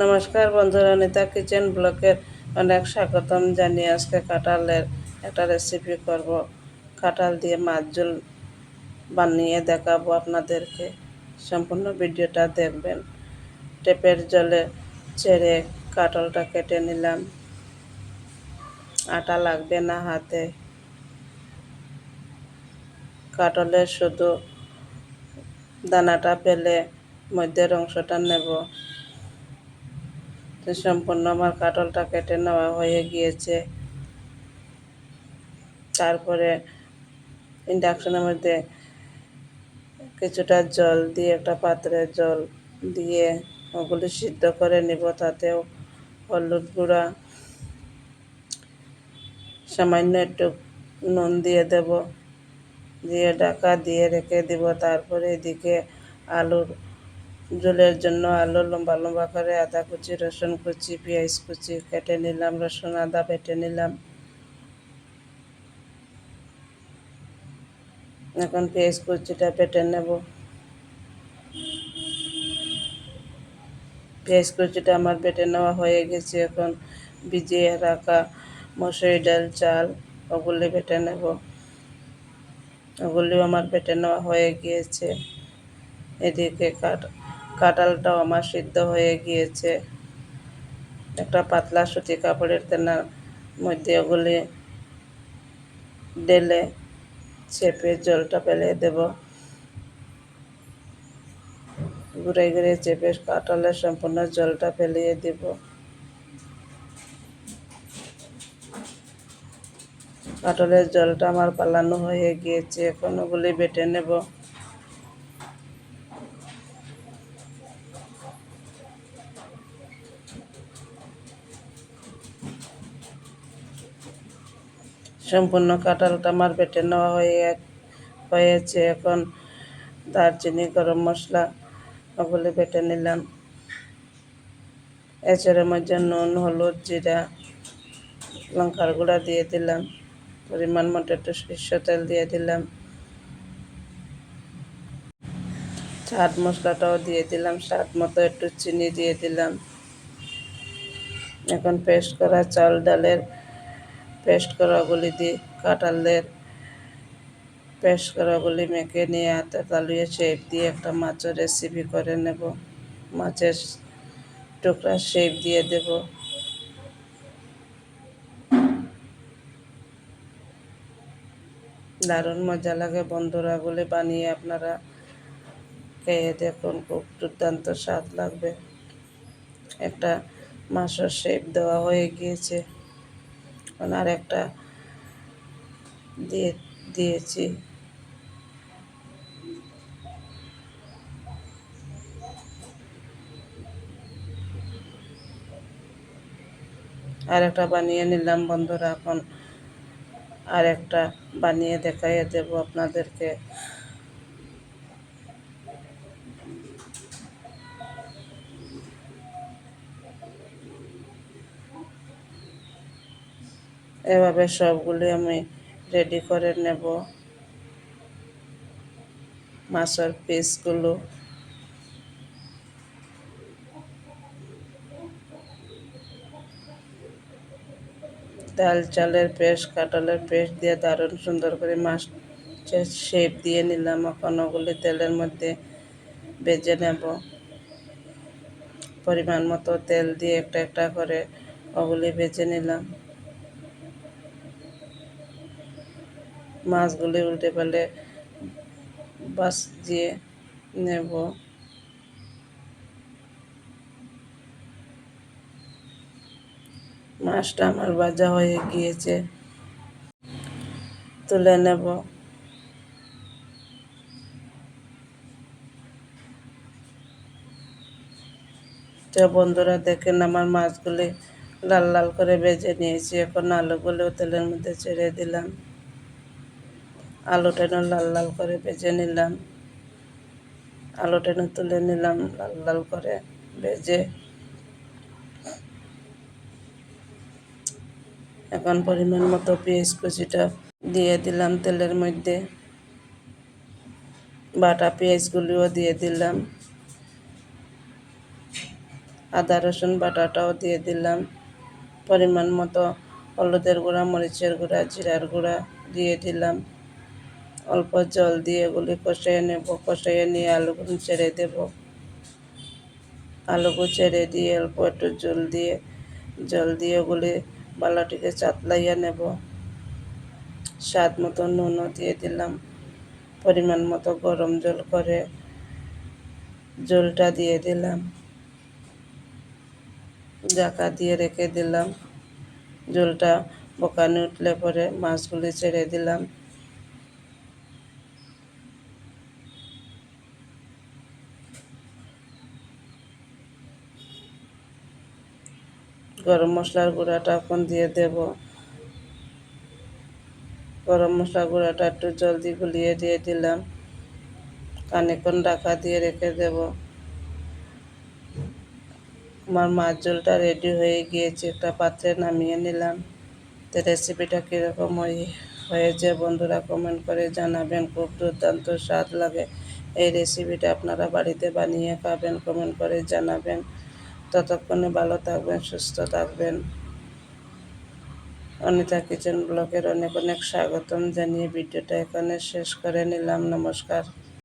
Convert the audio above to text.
নমস্কার বন্ধুরা, নিতা কিচেন ব্লকের অনেক স্বাগতম জানিয়ে আজকে কাঁঠালের একটা রেসিপি করব। কাঁঠাল দিয়ে মাছ ঝোল বানিয়ে দেখাবো আপনাদেরকে। সম্পূর্ণ ভিডিওটা দেখবেন। টেপের জলে ছেড়ে কাঁঠালটা কেটে নিলাম। আটা লাগবে না হাতে। কাঁঠালের শুধু দানাটা পেলে মধ্যের অংশটা নেব। তো সম্পূর্ণ আমার কাটলটা কেটে নেওয়া হয়ে গিয়েছে। তারপরে ইন্ডাকশনের মধ্যে কিছুটা জল দিয়ে, একটা পাত্রে জল দিয়ে ওগুলি সিদ্ধ করে নিব। তাতেও হলুদ গুঁড়া, সামান্য একটু নুন দিয়ে দেব, দিয়ে ঢাকা দিয়ে রেখে দিব। তারপরে এদিকে আলুর ঝোলের জন্য আলু লম্বা লম্বা করে, আদা কুচি, রসুন কুচি, পেঁয়াজ কুচি কেটে নিলাম, রসুন, আদা বেটে নিলাম। এখন পেঁয়াজ কুচিটা বেটে নেব। পেঁয়াজ কুচিটা আমার বেটে নেওয়া হয়ে গেছে। এখন ভিজিয়ে রাখা মসুরি ডাল, চাল, ওগুলি বেটে নেব। ওগুলিও আমার বেটে নেওয়া হয়ে গিয়েছে। এদিকে কাট কাঁঠালটাও আমার সিদ্ধ হয়ে গিয়েছে। একটা পাতলা সুতি কাপড়ের তেনার মধ্যে ওগুলি ডেলে চেপে জলটা ফেলে দেব। ঘুরে ঘুরে চেপে কাঁঠালের সম্পূর্ণ জলটা ফেলিয়ে দেব। কাঁঠালের জলটা আমার পালানো হয়ে গিয়েছে, এখন ওগুলি বেটে নেব। সম্পূর্ণ কাঁঠালটা আমার বেটে নেওয়া হয়ে হয়েছে। এখন দারচিনি, গরম মশলা ওগুলি বেটে নিলাম। এছাড়া মধ্যে নুন, হলুদ, জিরা, লঙ্কার গুঁড়া দিয়ে দিলাম। পরিমাণ মতো একটু সরিষ তেল দিয়ে দিলাম। চাট মশলাটাও দিয়ে দিলাম। স্বাদ মতো একটু চিনি দিয়ে দিলাম। এখন পেস্ট করা চাল ডালের পেস্ট করা করাগুলি দিয়ে কাঁঠালের পেস্ট করা করাগুলি মেখে নিয়ে হাতে তালুয়ে শেপ দিয়ে একটা মাছের রেসিপি করে নেব। মাছের টুকরা শেপ দিয়ে দেব। দারুণ মজা লাগে বন্ধুরাগুলি বানিয়ে আপনারা খেয়ে দেখুন, খুব দুর্দান্ত স্বাদ লাগবে। একটা মাছের শেপ দেওয়া হয়ে গিয়েছে। আর একটা দিয়ে দিয়েছি। আর একটা বানিয়ে নিলাম বন্ধুরা, এখন আর একটা বানিয়ে দেখাইয়ে দেব আপনাদেরকে। এভাবে সবগুলি আমি রেডি করে নেব। মাছের পিসগুলো ডাল চালের পেস্ট, কাঁঠালের পেস্ট দিয়ে দারুণ সুন্দর করে মাছ শেপ দিয়ে নিলাম। এখন ওগুলি তেলের মধ্যে বেজে নেব। পরিমাণ মতো তেল দিয়ে একটা একটা করে ওগুলি বেজে নিলাম। মাছগুলি উল্টে পাল্টে বাস দিয়ে নেব। মাছটা আমার ভাজা হয়ে গিয়েছে। তুলে নেব। তো বন্ধুরা, দেখেন আমার মাছগুলি লাল লাল করে ভেজে নিয়েছি। এখন আলুগুলো তেলের মধ্যে ছেড়ে দিলাম। আলুটা লাল লাল করে ভেজে নিলাম। আলুটা তুলে নিলাম, লাল লাল করে ভেজে এখন পরিমাণ মতো পেঁয়াজ কুচিটা দিয়ে দিলাম তেলের মধ্যে। বাটা পেঁয়াজগুলিও দিয়ে দিলাম। আদা, রসুন বাটাটাও দিয়ে দিলাম। পরিমাণ মতো হলুদের গুঁড়া, মরিচের গুঁড়া, জিরার গুঁড়া দিয়ে দিলাম। অল্প জল দিয়ে এগুলি কষিয়ে নেব, কষিয়ে নিয়ে আলুগুলো ছেড়ে দেব। আলুগুলো ছেড়ে দিয়ে অল্প একটু জল দিয়ে জল দিয়ে ওগুলি বালাটিকে চাতলাইয়া নেব। স্বাদ মতো নুনও দিয়ে দিলাম। পরিমাণ মতো গরম জল করে জলটা দিয়ে দিলাম। জাকা দিয়ে রেখে দিলাম। জলটা বকানি উঠলে পরে মাছগুলি ছেড়ে দিলাম। গরম মশলার গুঁড়াটা এখন দিয়ে দেব। গরম মশলা গুঁড়াটা একটু জলদি গুলিয়ে দিয়ে দিলাম। খানিক্ষণ ঢাকা দিয়ে রেখে দেব। আমার মাছ ঝোলটা রেডি হয়ে গিয়েছে। একটা পাত্রে নামিয়ে নিলাম। তো রেসিপিটা কীরকম হয়েছে বন্ধুরা কমেন্ট করে জানাবেন। খুব দুর্দান্ত স্বাদ লাগে। এই রেসিপিটা আপনারা বাড়িতে বানিয়ে খাবেন কমেন্ট করে জানাবেন। ততক্ষণে ভালো থাকবেন, সুস্থ থাকবেন। অনিতা কিচেন ব্লগের অনেক অনেক স্বাগতম জানিয়ে ভিডিওটা এখানে শেষ করে নিলাম। নমস্কার।